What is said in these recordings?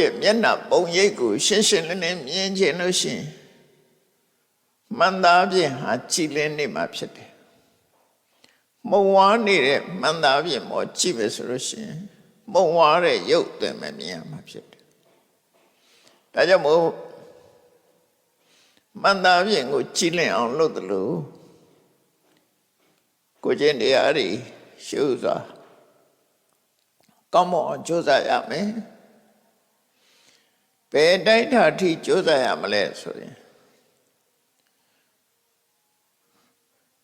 ရဲ့မျက်နှာပုံရိပ်ကိုရှင်းရှင်းလင်းလင်းမြင်ချင်လို့ရှိရင်မှန်သားဖြင့်ဟာကြည်လင်းနေမှာဖြစ်တယ်။မုံဝါနေတဲ့မှန်သားဖြင့်မောကြည့်ပဲဆိုလို့ရှိရင်မုံဝါတဲ့ရုပ်သွင်းမမြင်ရမှာဖြစ်တယ်။ဒါကြောင့်မို့မှန်သားဖြင့်ကိုကြည်လင်းအောင်လုပ်တယ်လို့ကိုကျင့်တရားတွေရှုစွာကောင်းမွန်အောင်ကြိုးစားရမယ်။ ဘယ်တိုက်ထာထိကြိုးစားရမလဲဆိုရင်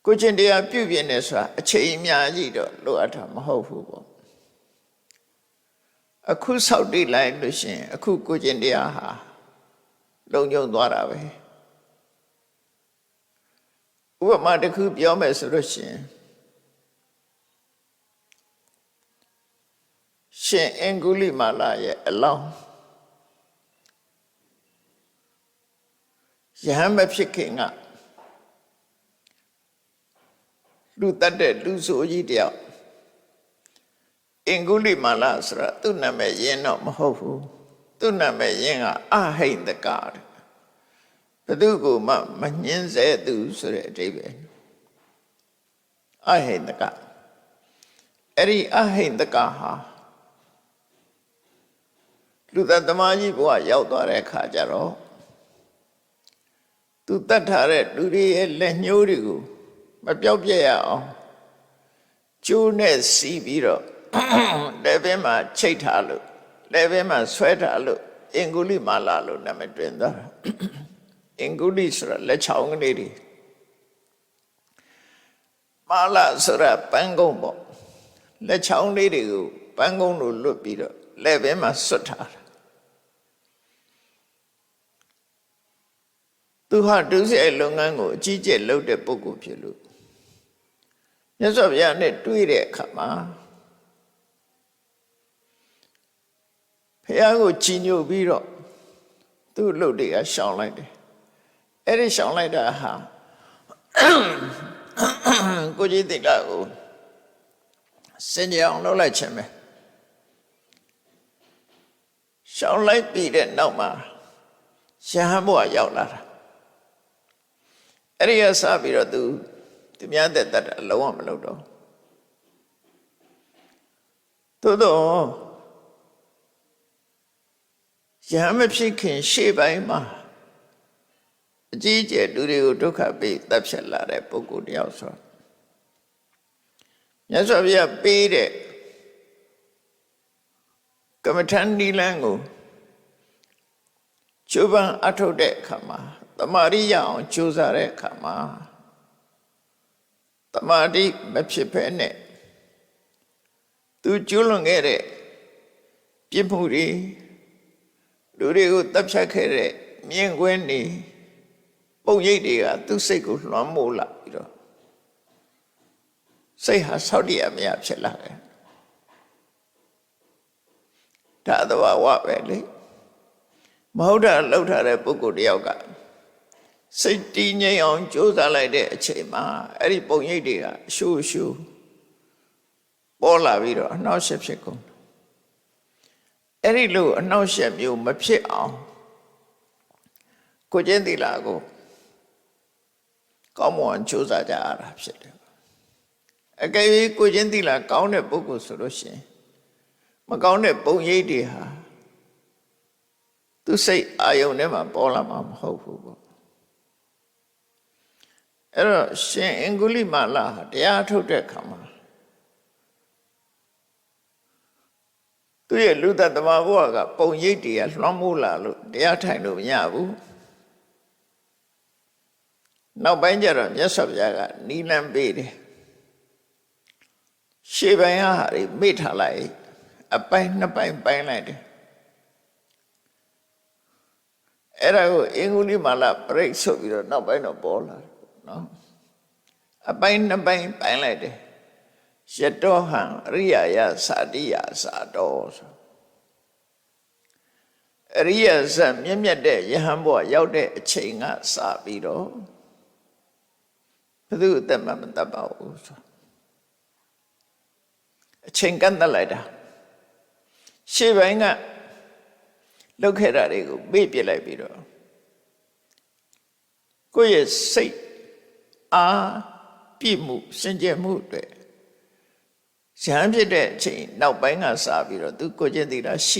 ကိုချင်းတရားပြုပြင်နေဆိုတာအချိန်အများကြီးတော့လိုအပ်တာမဟုတ်ဘူးပေါ့အခုဆောက်တည်လိုက်လို့ရှိရင် အခုကိုချင်းတရားဟာလုံညုံသွားတာပဲဥပမာတစ်ခုပြောမယ်ဆိုလို့ရှိရင်ရှင်အင်္ဂုလိမာလာရဲ့အလောင်း ယဟန်မဖြစ်ခင်ကလူတတ်တဲ့လူဆိုကြီးတယောက်အင်္ဂုလိမာလာဆိုတာသူ့နာမည်ရင်းတော့မဟုတ်ဘူးသူ့နာမည်ရင်းကအဟိန္တကတဲ့ဘယ်သူကမှမညှင်းစေသူဆိုတဲ့အဓိပ္ပာယ်အဟိန္တကအဲ့ဒီအဟိန္တကဟာလူသက်သမားကြီးဘဝရောက်သွားတဲ့အခါကျတော့ သူတတ်ထားတဲ့လူတွေရဲ့လက်ညှိုးတွေကိုမပြောက်ပြက်ရအောင်ကျိုးနဲ့စီးပြီးတော့လက်ဘင်းမှာချိတ်ထားလို့လက်ဘင်းမှာဆွဲထားလို့အင်္ဂုလိမာလာလို့နာမည်တွင်သွားတာအင်္ဂုလိဆိုတာလက်ချောင်းကလေးတွေမာလာဆိုတာပန်းကုန်းပေါ့လက်ချောင်းလေးတွေကိုပန်းကုန်းလို့လွတ်ပြီးတော့လက်ဘင်းမှာဆွတ်ထားတာ သူဟာဒုစရိုက်လုပ်ငန်းကိုအကြီးကျယ်လုပ်တဲ့ပုဂ္ဂိုလ်ဖြစ်လို့မြတ်စွာဘုရားနဲ့တွေ့တဲ့အခါမှာဘုရားကိုကြည်ညိုပြီးတော့သူ့အလုပ်တွေကရှောင်လိုက်တယ်အဲ့ဒီရှောင်လိုက်တာဟာကိုကြီးတိတ်လာကိုစင်ကြအောင်လုပ်လိုက်ခြင်းပဲရှောင်လိုက်ပြီးတဲ့နောက်မှာရဟန်းဘုရားရောက်လာတာ အဲ့ဒီကစပြီးတော့သူသူများတဲ့တတ်တာလုံးဝမလုပ်တော့သို့တော့ရဟန်းမဖြစ်ခင်ရှေ့ပိုင်းမှာအကြီးအကျယ်လူတွေကိုဒုက္ခပေးတပ်ဖြတ်လာတဲ့ပုဂ္ဂိုလ်တယောက်ဆိုမြတ်စွာဘုရားပေးတဲ့ကမ္မထန်ဒီလန်းကိုကျုပ်ပန်းအထုတ်တဲ့အခါမှာ တမာရိရအောင်ကြိုးစားတဲ့အခါမှာတမာတိမဖြစ်ဖဲနဲ့သူကျွလွန်ခဲ့တဲ့ပြစ်မှုတွေလူတွေကိုတပ်ဖြတ်ခဲ့တဲ့မြင်ကွင်းနေပုံရိပ်တွေကသူ့စိတ်ကိုလွှမ်းမိုးလာပြီးတော့စိတ်ဟာဆောက်တရမရဖြစ်လာတယ်ဒါသဘာဝပဲလေမဟုတ်တာလှုပ်ထားတဲ့ပုဂ္ဂိုလ်တယောက်က စိတ်တည်ငြိမ်အောင်ကြိုးစားလိုက်တဲ့အချိန်မှာအဲ့ဒီပုံရိပ်တွေကအရှူရှူပေါ်လာပြီးတော့အနှောက်အယှက်ဖြစ်ကုန်အဲ့ဒီလိုအနှောက်အယှက်မျိုးမဖြစ်အောင်ကိုကျင်းသီလာကိုကောင်းမွန်ကြိုးစားကြရတာဖြစ်တယ်အကယ်၍ကိုကျင်းသီလာကောင်းတဲ့ပုဂ္ဂိုလ်ဆိုလို့ရှိရင်မကောင်းတဲ့ပုံရိပ်တွေဟာသူစိတ်အာယုန်ထဲမှာပေါ်လာမှာမဟုတ်ဘူးပေါ့ အဲ့တော့ရှင်အင်္ဂုလိမာလာဟာတရားထုတ်တဲ့အခါမှာသူရဲ့လူသက်သမားဘုရားကပုံရိပ်တွေကလွှမ်းမိုးလာလို့တရားထိုင်လို့မရဘူးနောက်ပိုင်းကျတော့မြတ်စွာဘုရားကနီလန်းပေးတယ်ရှေ့ပိုင်းဟာတွေမိထားလိုက်အပိုင်းနှစ်ပိုင်းပိုင်းလိုက်တယ်အဲ့ဒါကိုအင်္ဂုလိမာလာပြိတ်ဆိုပြီးတော့နောက်ပိုင်းတော့ပေါ်လာတယ် နော်အပိုင်းနှစ်ပိုင်းပိုင်းလိုက်တယ်ရတောဟံအရိယာယသာတိယသာတော်ဆိုအရိယဇတ်မြင့်မြတ်တဲ့ယဟန်ဘုရားရောက်တဲ့အချိန်ကစပြီးတော့ဘယ်သူအသက်မှမတတ်ပါဘူးဆိုအချိန်ကန့်သက်လိုက်တာရှေ့ပိုင်းကလောက်ခဲ့တာတွေကိုမေ့ပြစ်လိုက်ပြီးတော့ကိုယ့်ရဲ့စိတ် အားပြည့်မှုစင်ကြယ်မှုတွေရဟန်းဖြစ်တဲ့အချိန်နောက်ပိုင်းကစပြီးတော့သူကိုယ်ကျင့်သိတာရှိ